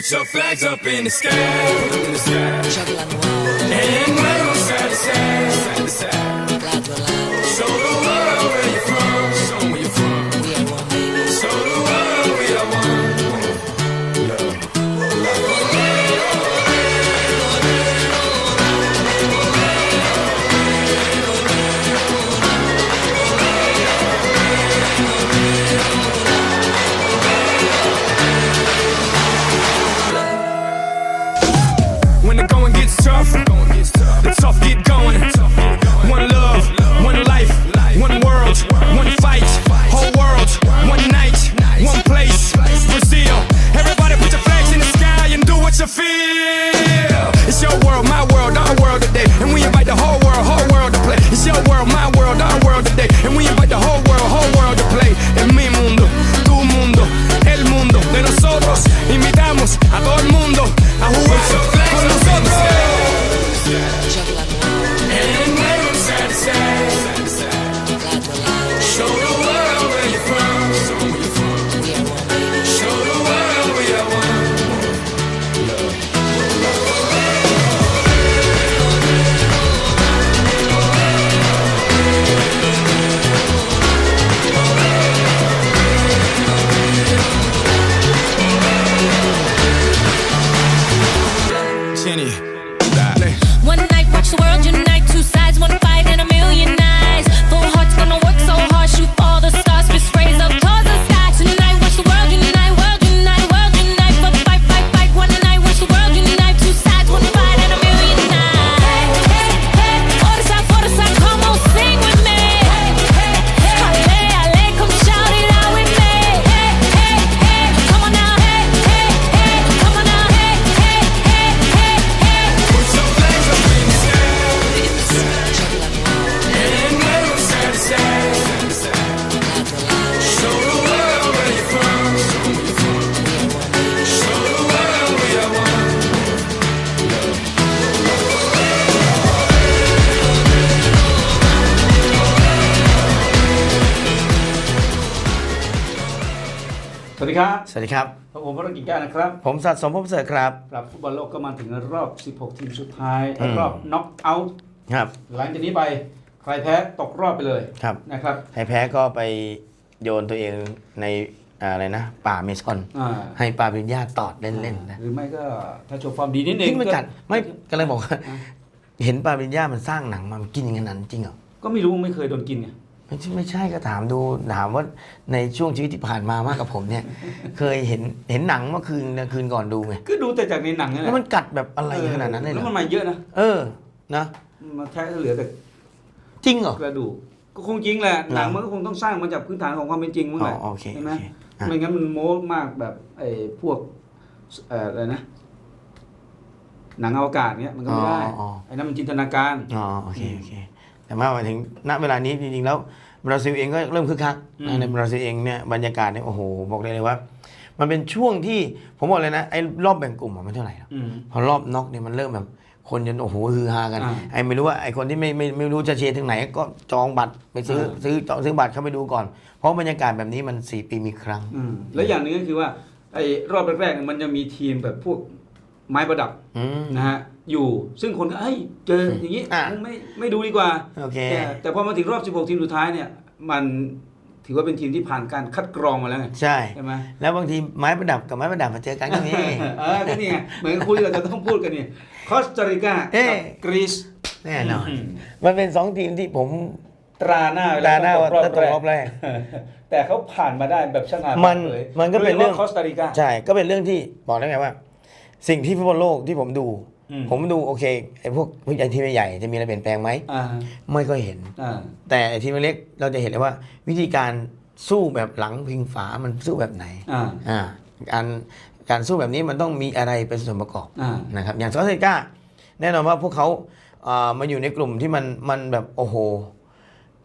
Put your flags up in the sky, in the sky. And wave 'em side to side, ดีครับ สวัสดีครับ ผมพระกิจแก้วนะครับ ผมสัตว์สมภพเสริฐครับกลับฟุตบอลโลกก็มาถึงรอบ 16 ทีมสุดท้ายอืมรอบน็อกเอาท์ครับ หลังจากนี้ไป ใครแพ้ตกรอบไปเลยครับนะครับ ใครแพ้ก็ไปโยนตัวเองในอ่าอะไรนะ ป่าเมซอนอ่าให้ปลาปริญญาตอดเล่นๆนะ หรือไม่ก็ถ้าโชว์ฟอร์มดีนิดนึงทิ้งไปกัดไม่ก็เลยบอกว่าอะเห็นปลาปริญญามันสร้างหนังมามันกินอย่างนั้นจริงเหรอ ก็ไม่รู้ไม่เคยโดนกินไง ไม่ใช่ไม่ใช่ก็ถามดูถามว่าในช่วงชีวิตที่ผ่านมามากกับผมเนี่ย เคยเห็นเห็นหนังเมื่อคืนนะคืนก่อนดูไงก็ดูแต่จากในหนังนี่แหแล้วละมันกัดแบบอะไรขนาดนั้นเลยเหรแล้วอมันมาเยอะนะเออนะมาแท้เหลือแต่จริงเหรอกระดูกก็คงจริงแหละหนังเหรอมันก็คงต้องสร้างมาจากพื้นฐานของความเป็นจริงมั้งอ๋แหอละ โอเคใช่ไหม โอเคอะไม่งั้นมันโม้มากแบบไอ้พวกเอ่ออะไรนะ หนังอวกาศเนี้ยมันก็ไม่ได้อ๋ออ๋อไอ้นั่นมันจินตนาการ อ๋อโอเคโอเค แต่ว่ามาถึงณเวลานี้จริงๆแล้วบราซิลเองก็เริ่มคึกคักอืมนะในบราซิลเองเนี่ยบรรยากาศเนี่ยโอ้โหบอกได้เลยว่า มันเป็นช่วงที่ผมบอกเลยนะไอ้รอบแบ่งกลุ่มอะมันเท่าไหร่หรอกอืมพอรอบน็อกเนี่ยมันเริ่มแบบคนจนโอ้โหฮือฮากันอ่าไอ้ไม่รู้ว่าไอ้คนที่ไม่ไม่ไม่รู้จะเชียร์ถึงไหน ก็จองบัตรไปซื้ออ่าซื้อจองซื้อบัตรเข้าไปดูก่อน เพราะบรรยากาศแบบนี้มันสี่ปีมีครั้งอืมแล้วอย่างหนึงก็คือว่าไอ้รอบแรกๆเนี่ยมันจะมีทีมแบบพวก ไม้ประดับอืมนะฮะอยู่ซึ่งคนก็เอ้ยเจออย่างนี้อะไม่ไม่ดูดีกว่าโอเคแต่แต่พอมาถึงรอบ 16 ทีมสุดท้ายเนี่ย มันถือว่าเป็นทีมที่ผ่านการคัดกรองมาแล้วไงใช่ใช่ไหมแล้วบางทีไม้ประดับกับไม้ประดับมาเจอกันก็มีเออก็นี่ไงเหมือนคุยเราจะต้องพูดกันนี่คอสตาริกาเอ๊ะกับกรีซแน่นอนอืมมันเป็นสองทีมที่ผมตราหน้าเวลตราหน้าว่าตกถ้าตกรอบแรกแต่เขาผ่านมาได้แบบช่างอามันเผยมันก็เป็นเรื่องคอสตาริกาใช่ก็เป็นเรื่องที่บอกได้ไงว่า สิ่งที่ฟุตบอลโลกที่ผมดู อืม ผมดูโอเคไอ้พวกผู้ใหญ่ทีมใหญ่ๆจะมีอะไรเปลี่ยนแปลงไหมอ่าไม่ก็เห็น อ่าแต่ไอ้ทีมเล็กเราจะเห็นเลยว่า วิธีการสู้แบบหลังพิงฝามันสู้แบบไหนอ่าอ่าการการสู้แบบนี้มันต้องมีอะไรเป็นส่วนประกอบ อ่า นะครับอย่างซอสเซกาแน่นอนว่าพวกเขาอ่ามาอยู่ในกลุ่มที่มันมันแบบโอ้โห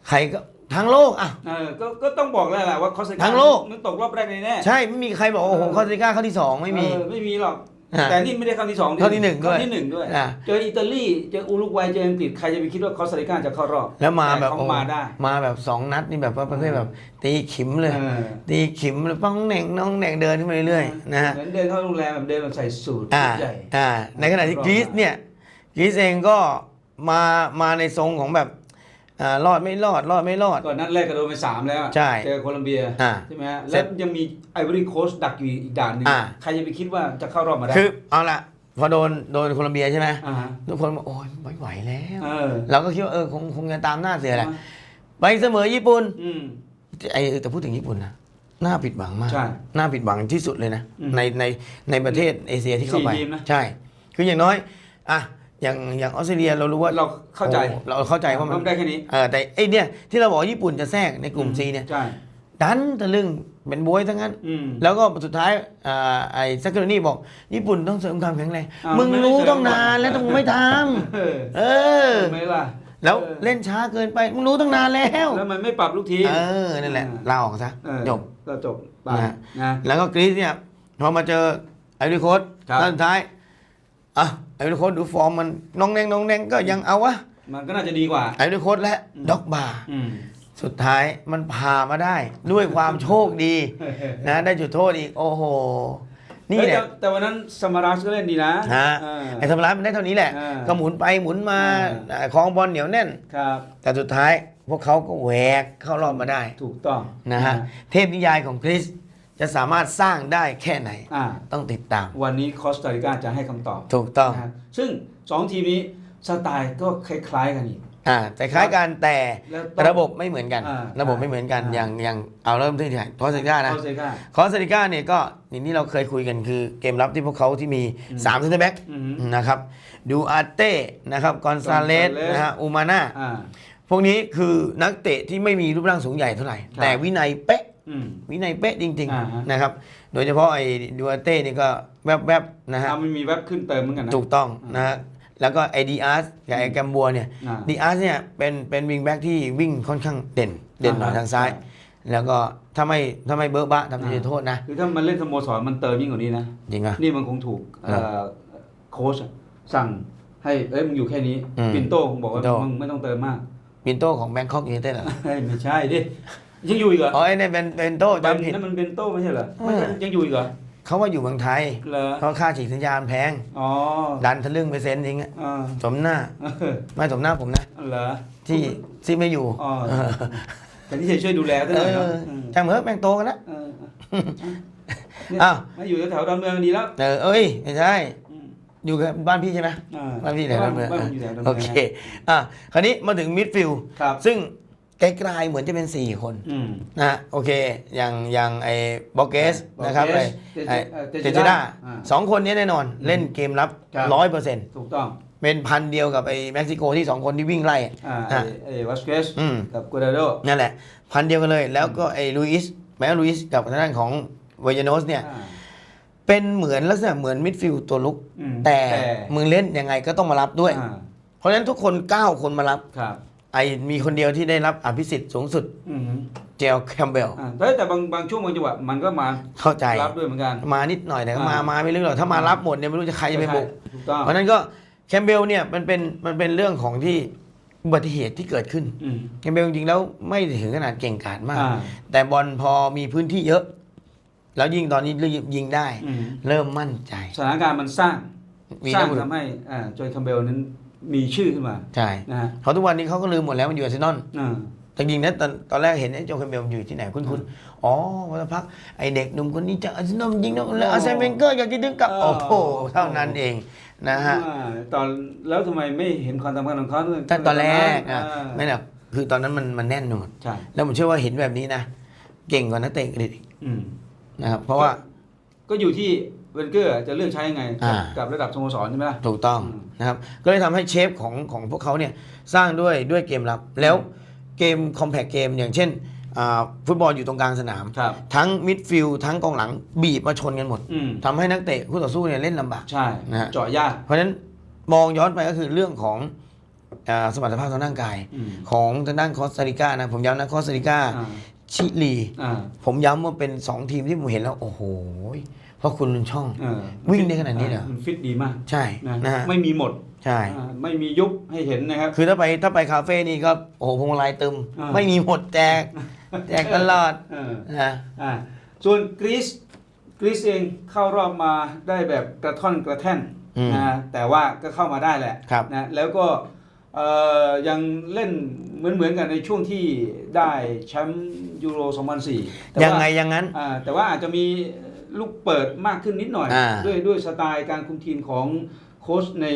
ใครก็ทั้งโลกอะ เออก็ก็ต้องบอกแล้วแหละว่าคอสตาริกาทั้งโลก นึกตกรอบแรกแน่ๆใช่ไม่มีใครบอกว่าโอ้โหคอสเซกาเข้าที่สองไม่มี เออไม่มีหรอกอ่า แต่นี่ไม่ได้เข้าที่สองเข้าที่หนึ่งด้วยเข้าที่หนึ่งด้วยอ่าเจออิตาลีเจออุรุกวัยเจออังกฤษใครจะไปคิดว่าคอสตาริกาจะเข้ารอบแล้วมาแบบต่เขาโอ้มาได้มาแบบสองนัดนี่แบบว่าประเภทแบบตีขิมเลยเออตีขิมแล้วป้องเหน่งน้องเหน่งเดินขึ้นมาเรื่อยๆนะฮะเหมือนเดินเข้าโรงแรมแบบเดินแบบใส่สูทอ่าใหญ่อ่าในขณะที่กรีซเนี่ยกรีซเองก็มามาในทรงของแบบ อ่ารอดไม่รอดรอดไม่รอด ก่อนนัดแรกก็โดนไปสามแล้วใช่เจอโคลัมเบียอ่าใช่ไหมฮะเสร็แล้จวยังมีไอวอรี่โคสดักอยู่อีกด่านหนึงอ่า ใครจะไปคิดว่าจะเข้ารอบมาได้คือเอาละพอโดนโดนโคลอมเบียใช่ไหมอ่าฮะทุกคนบอกโอ้ยไม่ไหวแล้ว เออเราก็คิดว่าเออคงคงจะตามหน้าเสือแหละไปเสมอญี่ปุ่นอืม ไอ้แต่พูดถึงญี่ปุ่นนะน่าผิดหวังมากใช่น่าผิดหวังที่สุดเลยนะอืมในในในประเทศเอเชียที่เข้าไป สี่ทีมนะ ใช่ คืออย่างน้อยอะ อย่างอย่างออสเตรเลียเรารู้ว่าเราเข้าใจโอ้เราเข้าใจว่ามันได้แค่นี้เออแต่ไอ้เนี่ยที่เราบอกว่าญี่ปุ่นจะแทรกในกลุ่มอืซีเนี่ยใช่ดันตะลึงเป็นบวยทั้งนั้น อืม แล้วก็สุดท้ายอ่าไอ้ซักเกอร์นี่บอก ญี่ปุ่นต้องเสริมความแข็งแรงอ้าวมึงไม่ได้รู้เสริมต้องนานแล้วต้องไม่ทเออำเออ ทำไมล่ะแล้วออเล่นช้าเกินไปมึงรู้ตั้งนานแล้ว แล้วมันไม่ปรับลูกทีม เออนั่นแหละอ่าลาออกซะเออจบ ก็จบไปนะฮะนะ แล้วก็กรีซเนี่ยพอมาเจอไอริโคสครับสุดท้าย อะไอริโคสดูฟอร์มมันน้องแดงน้องแดงก็ยังเอาวะมันก็น่าจะดีกว่า ไอริโคสและด็อกบาร์อืม สุดท้ายมันพามาได้ ด้วยความโชคดี นะได้จุดโทษอีก โอ้โห นี่เฮ้ยแหละแต่แต่วันนั้นสมารัสก็เล่นดีนะฮะเออไอ้ธรรมรัสมันได้เท่านี้แหละ อ่าก็หมุนไปหมุนมาอ่า คลองบอลเหนียวแน่น ครับแต่สุดท้ายพวกเขาก็แหวกเข้ารอบมาได้ถูกต้องนะฮะเทพนิยายของคริส จะสามารถสร้างได้แค่ไหน อ่า ต้องติดตาม วันนี้คอสตาริกาจะให้คำตอบถูกต้อง นะฮะซึ่งสองทีมนี้สไตล์ก็คล้ายๆกันอีก อ่าแต่คล้ายกันแต่แล้วต้องระบบไม่เหมือนกัน อ่าระบบไม่เหมือนกันอ่า อย่างอย่างเอาเริ่มที่ไหนคอสติก้านะคอสตาริกา คอสติก้าเนี่ยก็อย่างที่เราเคยคุยกันคือเกมรับที่พวกเขาที่มี3เซนเตอร์แบ็กอืมนะครับดูอาเต้นะครับกอนซาเลส Gonzalez นะฮะอูมาน่าอ่า พวกนี้คือนักเตะที่ไม่มีรูปร่างสูงใหญ่เท่าไหร่ ครับ แต่วินัยเป๊ะอืม วินัยเป๊ะจริงอ่าฮะๆนะครับ โดยเฉพาะไอ้ดูอาเต้นี่ก็แวบๆนะฮะอ่ามันมีแว็บขึ้นเติมเหมือนกันนะถูกต้องนะฮะแล้วก็ไอ้ดีอาร์สกับไอ้แกมบัวเนี่ยอ่าดีอาร์สเนี่ยเป็นเป็นวิงแบ็กที่วิ่งค่อนข้างเด่น เด่นหน่อยอ่าฮะทางซ้ายใช่แล้วก็ถ้าไม่ถ้าไม่เบิร์บะทำจุดโทษนะคือถ้ามันเล่นสโมสรมันเติมยิ่งกว่านี้นะจริงอะนี่มันคงถูกเอ่อโค้ชอะสั่งให้เอ้ยมึงอยู่แค่นี้อืมปินโต้คงบอกว่าปินโต้มึงไม่ต้องเติมมากปินโตของแบงคอกยูไนเต็ดเหรอเฮ้ยไม่ใช่ดิ ยังอยู่อีกเหรออ๋อไอ้นี่เป็นเป็นโตจำจำผิดนั่นมันเป็นโต้ไม่ใช่เหรอไม่เออยังอยู่อีกเหรอเขาว่าอยู่เมืองไทยเหรอเขาค่าฉีกสัญญาณแพงอ๋อดันทะลึ่งไปเซ็นทิ้งอะอ่าสมหน้าเออไม่สมหน้าผมนะเหรอที่ที่ไม่อยู่อ๋อแต่ที่จะช่วยดูแลซะหเอน่อยเนาะออืมช่างเหมือะแม่งโตกันแล้วเออเนี่ยอ้าวมาอยู่แถวๆดอนเมืองดีแล้วเออเอ้ยไม่ใช่อืมอยู่กับบ้านพี่ใช่ไหมอ่าบ้านพี่แถวดอนเมืองบ้านผมอยู่แถวดอนโอเมืองเคอะคราวนี้มาถึงมิดฟิลด์ครับซึ่ง ไกลๆเหมือนจะเป็น 4 คนอืมนะฮะโอเค อย่างอย่างไอ้บอกเกสบอกเกสนะครับไอ้ไอ้เตเตจิจิด้าด้าอ่าสองคนนี้แน่นอนเล่นเกมรับครับ ร้อยเปอร์เซ็นต์ถูกต้องเป็นพันเดียวกับไอ้เม็กซิโกที่สองคนที่วิ่งไล่ อ่าอะไอ้ไอ้วัสเกสอืม กับกูดาโด นั่นแหละ พันเดียวกันเลย แล้วก็ไอ้ลุอิสแม้ลุอิสกับทางด้านของเวยาโนสเนี่ยอ่าเป็นเหมือนลักษณะเหมือนมิดฟิลด์ตัวลุกอืมแต่แต่มึงเล่นยังไงก็ต้องมารับด้วย อ่าเพราะฉะนั้นทุกคน 9 คนมารับ ครับ ไอ้มีคนเดียวที่ได้รับอภิสิทธิ์สูงสุดอืมเจลแคมเบล อ่าแต่แต่บางบางช่วงบางจังหวะมันก็มาเข้าใจ รับด้วยเหมือนกัน มานิดหน่อยแต่ก็มาอ่าม มาไม่ลึกหรอกถ้ามารับหมดเนี่ยไม่รู้จะใครจะไปบุก ถูกต้องเพราะฉะนั้นก็แคมเบลเนี่ยมันเป็นมันเป็นเรื่องของที่อุบัติเหตุที่เกิดขึ้นอืมแคมเบลจริงๆแล้วไม่ถึงขนาดเก่งกาจมาก อ่าแต่บอลพอมีพื้นที่เยอะ แล้วยิงตอนนี้ยิงได้ อืมเริ่มมั่นใจสถานการณ์มันสร้างมีสร้างนักบุญทำให้อ่าจอยคัมเบลนั้น มีชื่อขึ้นมาใช่นะฮะเพราะทุกวันนี้เขาก็ลืมหมดแล้วมันอยู่อาร์เซนอลอ่าจริงๆนะตอนตอนแรกเห็นไอ้โจแคมเบลอยู่ที่ไหนคุณคุณอ๋อวันพักไอเด็กหนุ่มคนนี้จากอาร์เซนอลยิงแล้วแล้วอาร์เซนเวนเกอร์อยากจะดึงกลับอ๋โอ้อโหเท่านั้นเองนะฮะอ่าตอนแล้วทำไมไม่เห็นความสำคัญของเขาด้วยแต่ตอนแรกอะอ่าไม่หรอกคือตอนนั้นมันมันแน่นหมดใช่แล้วผมเชื่อว่าเห็นแบบนี้นะ เก่งกว่านักเตะอังกฤษอีกอืมนะครับ เพราะว่าก็อยู่ที่ เวนเกอร์จะเลือกใช้ยังไงอ่ากับระดับสโมสรใช่ไหมล่ะถูกต้องอืมนะครับก็เลยทำให้เชฟของของพวกเขาเนี่ยสร้างด้วยด้วยเกมรับ แล้วเกมคอมแพคเกมอย่างเช่นอ่าฟุตบอลอยู่ตรงกลางสนามครับทั้งมิดฟิลด์ทั้งกองหลังบีบมาชนกันหมดอืมทำให้นักเตะคู่ต่อสู้เนี่ยเล่นลำบากใช่นะฮะเจาะยาก เพราะฉะนั้นมองย้อนไปก็คือเรื่องของอาสมรรถภาพทางร่างกายอืมของทางด้านคอสตาริกานะผมย้ำนะคอสตาริกาอ่าชิลีอ่าผมย้ำว่าเป็น 2 ทีมที่ผมเห็นแล้ว โอ้โหผ ราะคุณลุนช่องเออวิ่งได้ขนาดนี้เหรอมันฟิตดีมาก ใช่นะนะฮะไม่มีหมดใช่อ่าไม่มียุบให้เห็นนะครับ คือถ้าไปถ้าไปคาเฟ่นี่ก็โอ้โหพวงมาลัยตึมอ่าไม่มีหมดแจกแจกตลอดเออนะอ่าส่วนกรีซกรีซเองเข้ารอบมาได้แบบกระท่อนกระแท่นอืมนะแต่ว่าก็เข้ามาได้แหละครับนะแล้วก็เอ่อยังเล่นเหมือนเหมือนกันในช่วงที่ได้แชมป์ยูโร 2004แต่ว่ายังไงอยังงั้นอ่าแต่ว่าอาจจะมี ลูกเปิดมากขึ้นนิดหน่อย อ่า ด้วยด้วยสไตล์การคุมทีมของโค้ชใน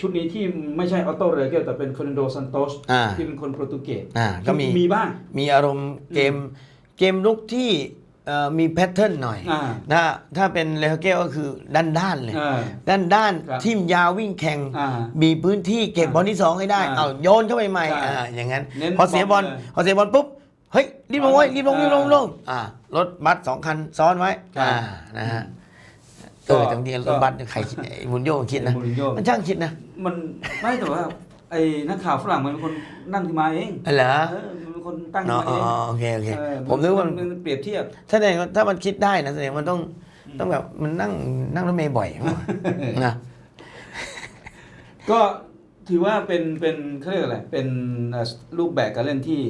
ชุดนี้ที่ไม่ใช่ออโต้เรเกลแต่เป็นคอนโดซันโตสอ่า ที่เป็นคนโปรตุเกสอ่าก็มี มีบ้าง มีอารมณ์เกมเกมลุกที่เอ่อมีแพทเทิร์นหน่อย อ่านะถ้าเป็นเลเกลก็คือด้านด้านๆเลยอ่าด้านด้านครับทิมยาววิ่งแข่ง อ่ามีพื้นที่เก็บอ่าบอลที่สองให้ได้ อ่าเอาโยนเข้าไปใหม่ใช่อ่าอย่างนั้น เน้นพอเสียบอลบอลเลย พอเสียบอลปุ๊บ เฮ้ยรีบลงไว้ยรีบลงรีบลงอ่ารีบลงอ่ารถบัสสองคันซ้อนไว้ครับอ่านะฮะก็เออจังทีรถบัสเนี่ยใครคิดไอ้มุนโยมันคิดนะมูรินโญ่มันช่างคิดนะมันไม่แต่ว่าไอ้นักข่าวฝรั่งมันเป็นคนนั่งขึ้นมาเองอ๋อเหรอเออมันเป็นคนตั้งขึ้นเนาะมาอ๋เอองโอเคโอเค เออผมนึกว่ามันมันเปรียบเทียบ แสดงว่าถ้ามันคิดได้นะแสดงมันต้องต้องแบบมันนั่งนั่งรถเมย์บ่อยนะ ก็ถือว่าเป็นเป็นเขาเรียกอะไรเป็นเอ่อรูปแบบการเล่นที่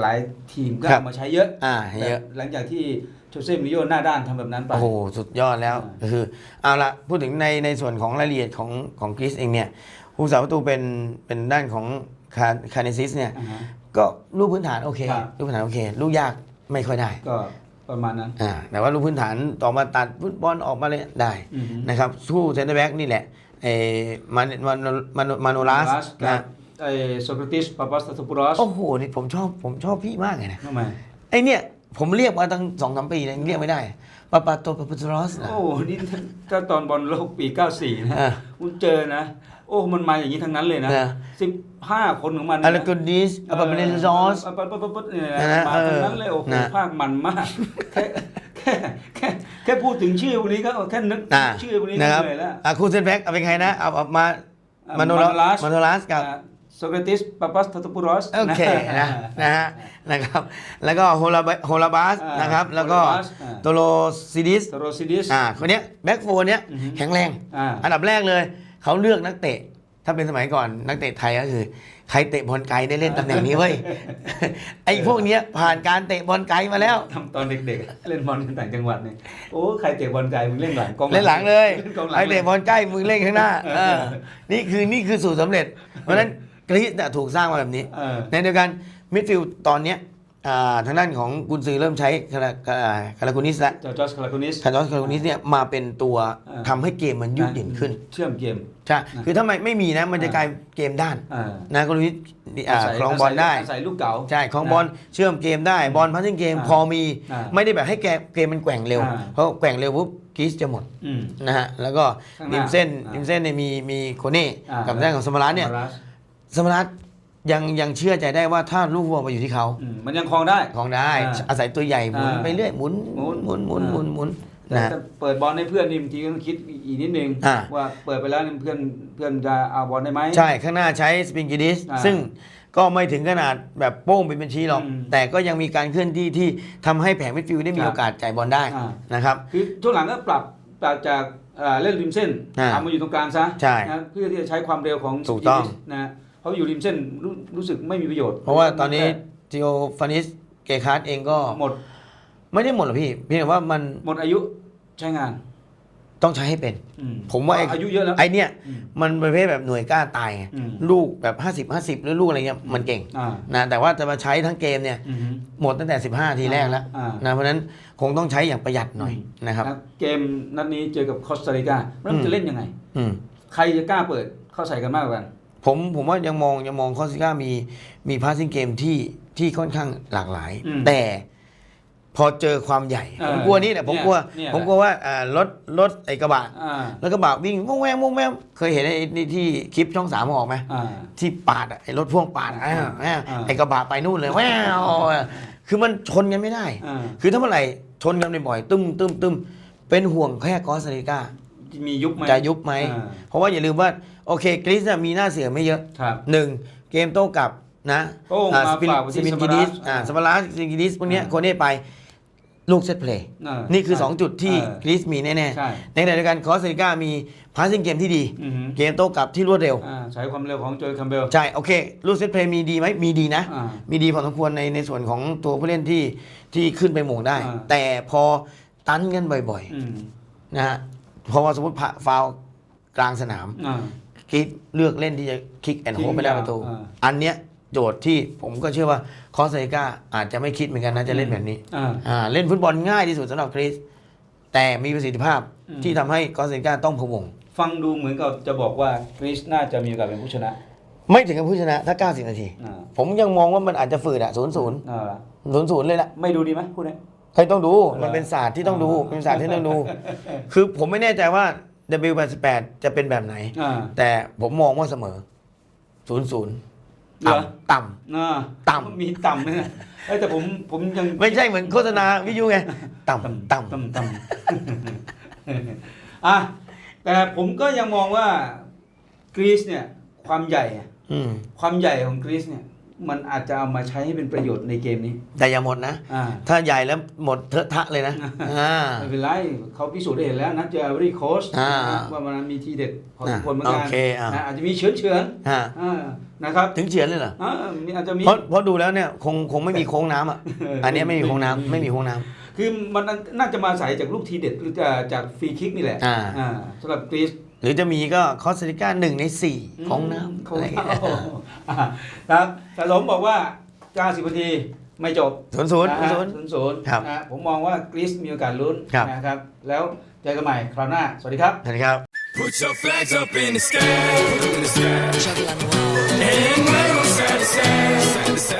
หลายทีมก็ครับ เอามาใช้เยอะอ่าเยอะ หลังจากที่โชเซ่มิโยหน้าด้านทำแบบนั้นไป โอ้โห สุดยอดแล้วอ่าก็คือเอาละพูดถึงในในส่วนของรายละเอียดของของกรีซเองเนี่ยผู้สาประตูเป็นเป็นด้านของคาคาเนซิสเนี่ย อ่าฮะ ก็ลูกพื้นฐานโอเคครับ ลูกพื้นฐานโอเค ลูกยากไม่ค่อยได้ก็ประมาณนั้นอ่าแต่ว่าลูกพื้นฐานต่อมาตัดฟุตบอลออกมาเลยได้อือฮึ นะครับสู้เซนเตอร์แบ็กนี่แหละเอมันมันมันมาโนลัสกันะบ ไอ้โซคราติสปาปัสตาตูรอสโอ้โหนี่ผมชอบผมชอบพี่มากเลยนะทำไมไอเนี่ยผมเรียกมาตั้งสองสามปีเลยยังเรียกไม่ได้ปาปาโตปาปาโตรอสนะ โอ้นี่ถ้าตอนบอลโลกปี 94 นะอ่าคุณเจอนะ โอ้มันมาอย่างนี้ทั้งนั้นเลยนะนะสิบห้าคนของมันอารากุนดิสอาปาเบเนซอสเปั๊บปั๊บปั๊บปั๊บเนี่ยนะนะฮะมาทั้งนั้นเลยโอ้โหนะภาคมันมากแค่แค่แค่แค่พูดถึงชื่อพวกนี้ก็แค่นึกอ่าชื่อพวกนี้นะก็ครับเหนื่อยแล้ว อะคูเซนแบ็กเอาเป็นใครนะเอาเอามาอะมาโน Manolas มาโนลัสกับ โซเครติสปาปัสตาตูรอสโอเคนะนะฮะนะครับ แล้วก็โฮลาบโฮลาบัสอ่านนะครับ แล้วก็ Holabas อ่าโตโลซิดิสโตโรซิดิสอ่าคนเนี้ยแบ็กโฟเนี้ยอือฮึแข็งแรงอ่าอันดับแรกเลยเขาเลือกนักเตะ ถ้าเป็นสมัยก่อนนักเตะไทยก็คือ ใครเตะบอลไกลได้เล่นตำแหน่งนี้เว้ยไอ้พวกเนี้ยผ่านการเตะบอลไกลมาแล้วทำตอนเด็กๆ เล่นบอลกันต่างจังหวัดเนี่ยโอ้ใครเตะบอลไกลมึงเล่นหลังกองเล่นหลังเลยเล่นกองหลังไอ้เตะบอลใกล้มึงเล่นข้างหน้าเออเออนี่คือนี่คือสูตรสำเร็จ เพราะฉะนั้น กรีซเนี่ยถูกสร้างมาแบบนี้ เออ ในเดียวกันมิดฟิลด์ตอนเนี้ยอ่าทางด้านของกุนซือเริ่มใช้คาราอ่าคาราคุนิสแล้วเจ้าจอร์จคาราโคนิส คาร์ลอสคาราคุนิสเนี่ยมาเป็นตัวเออทำให้เกมมันยืดหยุ่นขึ้นเชื่อมเกม ใช่คือถ้าไม่ไม่มีนะมันจะกลายเกมด้านอ่านะกุนซืออ่าศัยครองบอลได้อาศัยลูกเก๋า ใช่ครองบอลเชื่อมเกมได้บอลพัสซิ่งเกมอ่าพอมีอ่าไม่ได้แบบให้แกเกมมันแกว่งเร็ว อ่า เพราะแกว่งเร็วปุ๊บกรีซจะหมดอืม นะฮะแล้วก็ข้างหน้าริมเส้นอ่าริมเส้นเนี่ยมีมีโคเน่อ่ากับด้านของสมารัสเนี่ยมารัส สมารัสยังยังเชื่อใจได้ว่าถ้าลูกบอลมาอยู่ที่เขาอืมมันยังคลองได้ ของได้ อ่าอาศัยตัวใหญ่หมุนอ่าไปเรื่อยหมุนหมุนหมุนหมุนหมุนหมุนแต่นะฮะถ้าเปิดบอลให้เพื่อนนี่บางทีก็ต้องคิดอีกนิดนึงอ่า ว่าเปิดไปแล้วนี่เพื่อนเพื่อนจะเอาบอลได้ไหม ใช่ ข้างหน้าใช้สปริงกิดิสอ่าซึ่งก็ไม่ถึงขนาดแบบโป้งเป็นบัญชีหรอก อืมแต่ก็ยังมีการเคลื่อนที่ที่ทำให้แผงมิดฟิลด์ได้มีครับโอกาสจ่ายบอลได้อ่านะครับ คือช่วงหลังก็ปรับปรับจากเอ่อเล่นริมเส้นอ่าเอามาอยู่ตรงกลางซะใช่นะเพื่อที่จะใช้ความเร็วของถูกต้องสนะ เพราะอยู่ริมเส้นรู้รู้สึกไม่มีประโยชน์ เพราะว่าตอนนี้จิโอฟานิสเกคาร์ดเองก็หมด ไม่ได้หมดหรอกพี่เพียงแต่ว่ามันหมดอายุใช้งานต้องใช้ให้เป็นอืผมว่าไอ้อายุเยอะแล้วไอเนี่ยอืมมันประเภทแบบหน่วยกล้าตายไงอืมลูกแบบ 50 50 หรือลูกอะไรเงี้ยมันเก่งอ่านะแต่ว่าจะมาใช้ทั้งเกมเนี่ยอือฮึหมดตั้งแต่ 15 ทีแรกแล้วอ่านะเพราะฉะนั้นคงต้องใช้อย่างประหยัดหน่อยนะครับนะเกมนัดนี้เจอกับคอสตาริกาแล้วมันอืมจะเล่นยังไงอืมใครจะกล้าเปิดเข้าใส่กันมากกว่ากัน ผมผมว่ายังมองยังมองคอสติก้ามีมีพาสซิ่งเกมที่ที่ค่อนข้างหลากหลาย อืมแต่พอเจอความใหญ่ เออผมกลัวนี่แหละผมกลัว เนี่ยผมกลัวว่าอ่ารถรถไอ้กระบะอ่า แล้วกระบะวิ่งวงแวงวงแวงเคยเห็นไอ้นี่ที่คลิปช่องสามออกไหม อ่า ที่ปาดอะไอ้รถพ่วงปาดอะอ้าวอ้าวอ่าไอ้กระบะไปนู่นเลยแววคือมันชนกันไม่ได้ อ่า คือถ้าเมื่อไหร่ชนกันบ่อยๆตึ้มตึ้มตึ้มเป็นห่วงแค่กอสตาริกา มียุบไหมจะยุบไหม อ่าเพราะว่าอย่าลืมว่า โอเคกรีซเนี่ยมีหน้าเสือไม่เยอะครับ หนึ่งเกมโต้กลับนะโต้อ่มาสปินฝากไว้ที่สปินสกิมารัดิสสอ่าอ่าสมารัสสปินกิดิสพวกเนี้ยอ่าโคเน่ไปลูกเซตเพลย์อ่านี่คือใช่2จุดที่เออ กรีซมีแน่ ใช่ๆ ในขณะเดียวกันคอสตาริกามีพาสซิ่งเกมที่ดี อือหือเกมโต้กลับที่รวดเร็ว อ่าใช้ความเร็วของโจยคัมเบล ใช่ โอเค ลูกเซตเพลย์มีดีไหมมีดีนะ อ่ามีดีพอสมควรในในส่วนของตัวผู้เล่นที่ที่ขึ้นไปหม่งได้ อ่า แต่พอตันกันบ่อยอืม ๆ นะฮะ พอสมมติฟาวล์กลางสนามอ่า คิดเลือกเล่นที่จะคิกแอนด์โฮทิ้งไปได้ประตูยาวอ่า อันเนี้ยโจทย์ที่ผมก็เชื่อว่าคอสตาริกาอาจจะไม่คิดเหมือนกันนะจะเล่นแบบนี้ อ่า อ่าเล่นฟุตบอลง่ายที่สุดสำหรับกรีซแต่มีประสิทธิภาพอืม ที่ทำให้คอสตาริกาต้องพะวง ฟังดูเหมือนกับจะบอกว่ากรีซน่าจะมีโอกาสเป็นผู้ชนะไม่ถึงกับผู้ชนะถ้า 90 นาที อ่าผมยังมองว่ามันอาจจะฝืดอะศูนย์ศูนย์อ่าศูนย์ศูนย์เลยละไม่ดูดีไหมพูดเนี่ย ใครต้องดูเหรอมันเป็นศาสตร์ที่ต้องดูอ่าเป็นศาสตร์ที่ต้องดู คือผมไม่แน่ใจว่า W88 จะเป็นแบบไหน อ่าแต่ผมมองว่าเสมอศูนย์ศูนย์เหรอ ต่ำอ่าต่ำ มีต่ำไหมเนี่ยเอ้ยแต่ผมผมยังๆไม่ใช่เหมือนโฆษณาวิทยุไง ต่ำต่ำต่ำต่ำอะแต่ผมก็ยังมองว่ากรีซเนี่ย ความใหญ่อะอืม ความใหญ่ของกรีซเนี่ย มันอาจจะเอามาใช้ให้เป็นประโยชน์ในเกมนี้ แต่อย่าหมดนะ อ่า ถ้าใหญ่แล้วหมดเทอะทะเลยนะอ่า ไม่เป็นไรเขาพิสูจน์ได้เห็นแล้วนัดเจออารีโคชอ่าว่ามันมีทีเด็ดพอสมควรเหมือนกัโอเคอะ นะอาจจะมีเฉือนเฉือนฮะๆอ่านะครับถึงเฉียนเลยเหรอ อ่ามีอาจจะมี เพราะเพราะดูแล้วเนี่ยคงคงไม่มีโค้งน้ำอะอันเนี้ยไม่มีโค้งน้ำไม่มีโค้งน้ำ คือมันน่าจะมาใส่จากลูกทีเด็ดหรือจากจากฟรีคิกนี่แหละอ่า สำหรับกรีซ หรือจะมีก็คอสตาริกาหนึ่งในสี่โค้งน้ำขออะงไรอย่างเงี้ยน้ำครับแต่สมบอกว่า90นาทีไม่จบศูนย์ศูนย์นะฮะศูนย์ศูนย์ศูนย์ครับนะผมมองว่ากรีซมีโอกาสลุ้นครับนะครับ แล้วเจอกันใหม่คราวหน้า สวัสดีครับ สวัสดีครับ Put your flags up in the sky, in the sky. Juggle on the wall. And wave 'em side to side, side to side. Glad to allow.